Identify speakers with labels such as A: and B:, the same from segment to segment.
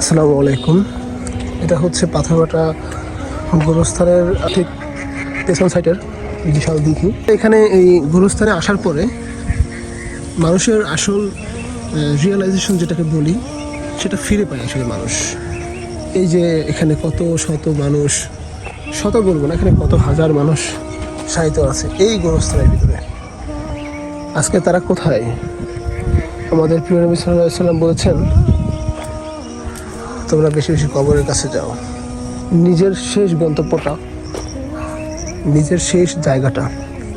A: আসসালামু আলাইকুম। এটা হচ্ছে পাথরঘাটা গুরুস্থানের, ঠিক পেছন সাইডের বিশাল দিঘি। এখানে এই গুরুস্থানে আসার পরে মানুষের আসল রিয়েলাইজেশন যেটাকে বলি, সেটা ফিরে পায় আসলে মানুষ। এই যে এখানে কত শত মানুষ, শত বলব না, এখানে কত হাজার মানুষ সাহিত্য আছে এই গোরস্থানের ভিতরে। আজকে তারা কোথায়? আমাদের প্রিয় নবী সাল্লাহ সাল্লাম বলেছেন তোমরা বেশি বেশি কবরের কাছে যাও। নিজের শেষ গন্তব্যটা নিজের শেষ জায়গাটা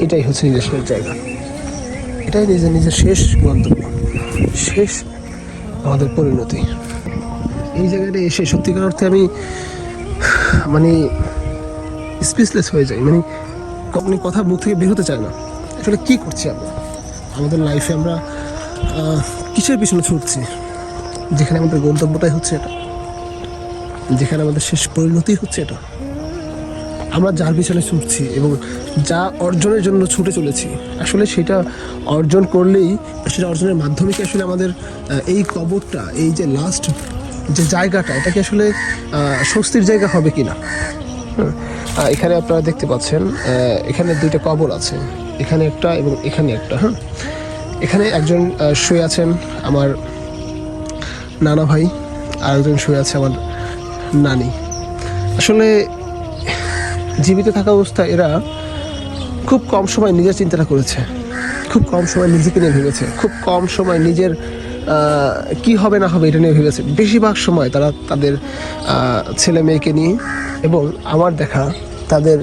A: এটাই হচ্ছে নিজের শেষ জায়গা। এটাই নিজের নিজের শেষ গন্তব্য শেষ আমাদের পরিণতি। এই জায়গাটা এসে সত্যিকার অর্থে আমি মানে স্পিচলেস হয়ে যাই। মানে আপনি কথা মুখ থেকে বের হতে চায় না। আসলে কী করছি আমরা? আমাদের লাইফে আমরা কিসের পিছনে ছুটছি? যেখানে আমাদের গন্তব্যটাই হচ্ছে এটা। যেখানে আমাদের শেষ পরিণতি হচ্ছে এটা আমরা যার পিছনে ছুটছি এবং যা অর্জনের জন্য ছুটে চলেছি, আসলে সেটা অর্জন করলেই, সেটা অর্জনের মাধ্যমে কি আসলে আমাদের এই কবরটা, এই যে লাস্ট যে জায়গাটা, এটা কি আসলে স্বস্তির জায়গা হবে কি না। এখানে আপনারা দেখতে পাচ্ছেন এখানে দুইটা কবর আছে, এখানে একটা এবং এখানে একটা হ্যাঁ এখানে একজন শুয়ে আছেন আমার নানা ভাই আর একজন শুয়ে আছে আমার নানি আসলে জীবিত থাকা অবস্থায় এরা খুব কম সময় নিজের চিন্তাটা করেছে। খুব কম সময় নিজেকে নিয়ে ভেবেছে। খুব কম সময় নিজের কি হবে না হবে এটা নিয়ে ভেবেছে। বেশিরভাগ সময় তারা তাদের ছেলে মেয়েকে নিয়ে এবং আমার দেখা তাদের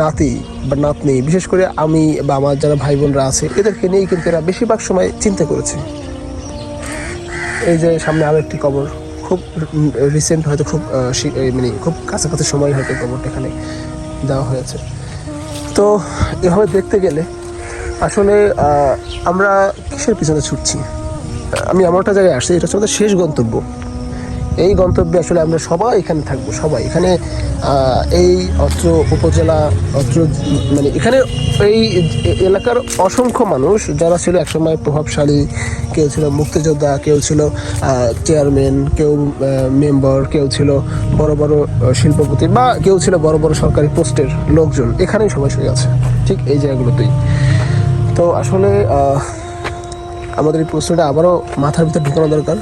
A: নাতি বা নাতনি, বিশেষ করে আমি বা আমার যারা ভাই বোনরা আছে, এদেরকে নিয়েই কিন্তু এরা বেশিরভাগ সময় চিন্তা করেছে। এই যে সামনে আরও একটি কবর। খুব রিসেন্ট হয়তো খুব মানে খুব কাছাকাছি সময় হয়তো কবরটা এখানে দেওয়া হয়েছে। তো এভাবে দেখতে গেলে আসলে আমরা কিসের পিছনে ছুটছি? আমি এমন একটা জায়গায় আসছি, এটা হচ্ছে আমাদের শেষ গন্তব্য। এই গন্তব্যে আসলে আমরা সবাই এখানে থাকব, সবাই। এখানে এই অত্র উপজেলা, অত্র মানে এখানে এই এলাকার অসংখ্য মানুষ যারা ছিল একসময় প্রভাবশালী, কেউ ছিল মুক্তিযোদ্ধা, কেউ ছিল চেয়ারম্যান কেউ মেম্বার কেউ ছিল বড় বড় শিল্পপতি বা কেউ ছিল বড় বড় সরকারি পোস্টের লোকজন। এখানেই সবাই শুয়ে আছে, ঠিক এই জায়গাগুলোতেই। তো আসলে আমাদের এই প্রশ্নটা আবারও মাথার ভিতরে ঢুকানো দরকার।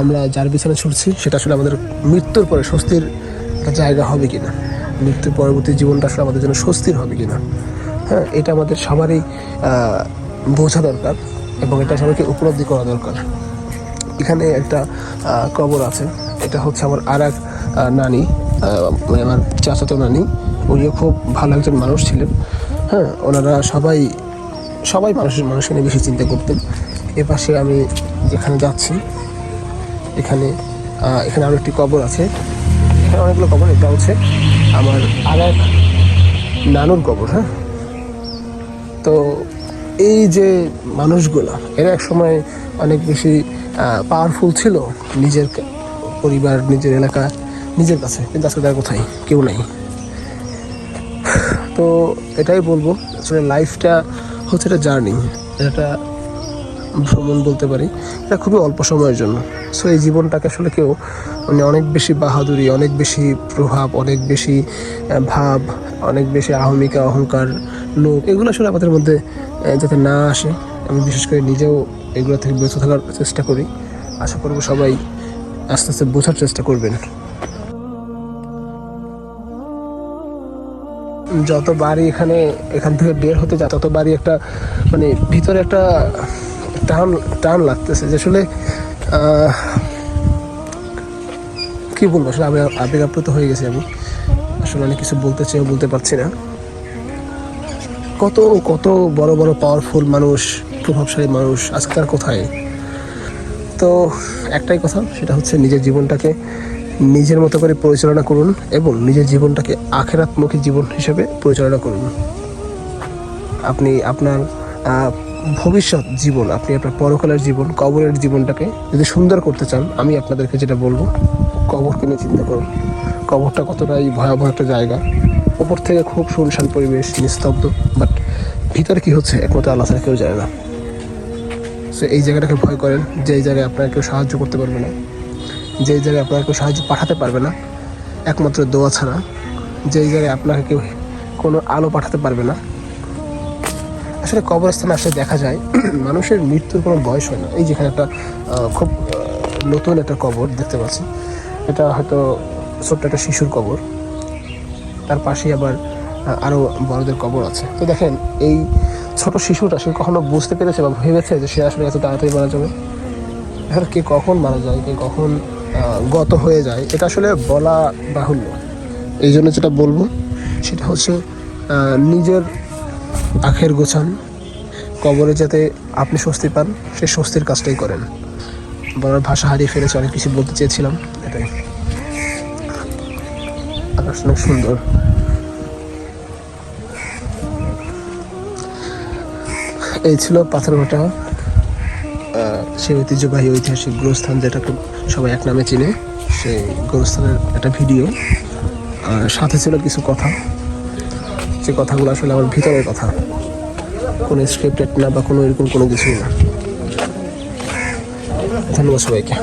A: আমরা যার পিছনে ছুটছি সেটা আসলে আমাদের মৃত্যুর পরে, স্বস্তির একটা জায়গা হবে কিনা? মৃত্যুর পরবর্তী জীবনটা আসলে আমাদের জন্য স্বস্তির হবে কিনা? হ্যাঁ এটা আমাদের সবারই বোঝা দরকার এবং এটা সবাইকে উপলব্ধি করা দরকার। এখানে একটা কবর আছে। এটা হচ্ছে আমার আর এক নানি মানে আমার চাচাতো নানি। উনিও খুব ভালো একজন মানুষ ছিলেন। হ্যাঁ ওনারা সবাই সবাই মানুষের মানুষকে নিয়ে বেশি চিন্তা করতেন। এ পাশে আমি যেখানে যাচ্ছি, এখানে এখানে আরও একটি কবর আছে। এখানে অনেকগুলো কবর এটা হচ্ছে। আমার আর এক নানুর কবর হ্যাঁ? তো এই যে মানুষগুলো, এরা এক সময় অনেক বেশি পাওয়ারফুল ছিল নিজের পরিবার, নিজের এলাকা, নিজের কাছে। কিন্তু আজকে তার কোথায়? কেউ নাই। তো এটাই বলব, আসলে লাইফটা হচ্ছে একটা জার্নি এটা ভ্রমণ বলতে পারি, এটা খুবই অল্প সময়ের জন্য। সো এই জীবনটাকে আসলে কেউ মানে অনেক বেশি বাহাদুরি, অনেক বেশি প্রভাব, অনেক বেশি ভাব, অনেক বেশি আহমিকা, অহংকার লোক, এগুলো আসলে আমাদের মধ্যে যাতে না আসে। আমি বিশেষ করে নিজেও এগুলো থেকে বেঁচে থাকার চেষ্টা করি। আশা করব সবাই আস্তে আস্তে বোঝার চেষ্টা করবেন। যত বাড়ি এখানে, এখান থেকে বের হতে যায় তত বাড়ি একটা মানে ভিতরে একটা টান টান লাগতেছে যে আসলে কি বলব? আসলে আমি আবেগ আপ্লুত হয়ে গেছি আমি। আসলে অনেক কিছু বলতে চেয়েও বলতে পারছি না। কত কত বড় বড় পাওয়ারফুল মানুষ, প্রভাবশালী মানুষ আজকে আজকাল কোথায়? তো একটাই কথা, সেটা হচ্ছে নিজের জীবনটাকে নিজের মতো করে পরিচালনা করুন এবং নিজের জীবনটাকে আখেরাতমুখী জীবন হিসেবে পরিচালনা করুন। আপনি আপনার ভবিষ্যৎ জীবন, আপনি আপনার পরকালের জীবন, কবরের জীবনটাকে যদি সুন্দর করতে চান, আমি আপনাদেরকে যেটা বলব, কবরকে নিয়ে চিন্তা করুন। কবরটা কতটাই ভয়াবহ একটা জায়গা। ওপর থেকে খুব শুনশান পরিবেশ, নিস্তব্ধ বাট ভিতরে কি হচ্ছে, একমাত্র আল্লাহ ছাড়া কেউ জানে না। সো এই জায়গাটাকে ভয় করেন, যে এই জায়গায় আপনার কেউ সাহায্য করতে পারবে না, যে জায়গায় আপনাকে কেউ সাহায্য পাঠাতে পারবে না, একমাত্র দোয়া ছাড়া। যেই জায়গায় আপনাকে কেউ কোনো আলো পাঠাতে পারবে না আসলে কবরস্থানে আসলে দেখা যায়, মানুষের মৃত্যুর কোনো বয়স হয় না। এই যেখানে একটা খুব নতুন একটা কবর দেখতে পাচ্ছি। এটা হয়তো ছোট্ট একটা শিশুর কবর। তার পাশেই আবার আরও বড়দের কবর আছে। তো দেখেন, এই ছোট শিশুটা সে কখনো বুঝতে পেরেছে বা ভেবেছে যে সে আসলে এত তাড়াতাড়ি মারা যাবে? এখন কে কখন মারা যায়, কে কখন গত হয়ে যায়, এটা আসলে বলা বাহুল্য। এই জন্য যেটা বলব, সেটা হচ্ছে নিজের আখের গোছান। কবরে যাতে আপনি স্বস্তি পান, সে স্বস্তির কাজটাই করেন। বড় ভাষা হারিয়ে ফেলেছে, অনেক কিছু বলতে চেয়েছিলাম, এটাই। অনেক সুন্দর। এই ছিল পাথরঘাটা সেই ঐতিহ্যবাহী ঐতিহাসিক গুরুস্থান যেটাকে সবাই এক নামে চিনে, সেই গুরুস্থানের একটা ভিডিও। সাথে ছিল কিছু কথা। যে কথাগুলো আসলে আমার ভিতরের কথা। কোনো স্ক্রিপ্টেড না বা কোনো এরকম কোনো কিছুই না। ধন্যবাদ সবাইকে।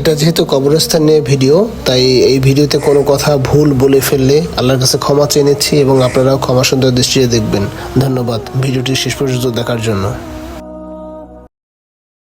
A: এটা যেহেতু কবরস্থান নিয়ে ভিডিও, তাই এই ভিডিওতে কোনো কথা ভুল বলে ফেললে আল্লাহর কাছে ক্ষমা চেয়ে নিচ্ছি এবং আপনারাও ক্ষমা সুন্দর দৃষ্টিতে দেখবেন। ধন্যবাদ। ভিডিওটি শেষ পর্যন্ত দেখার জন্য।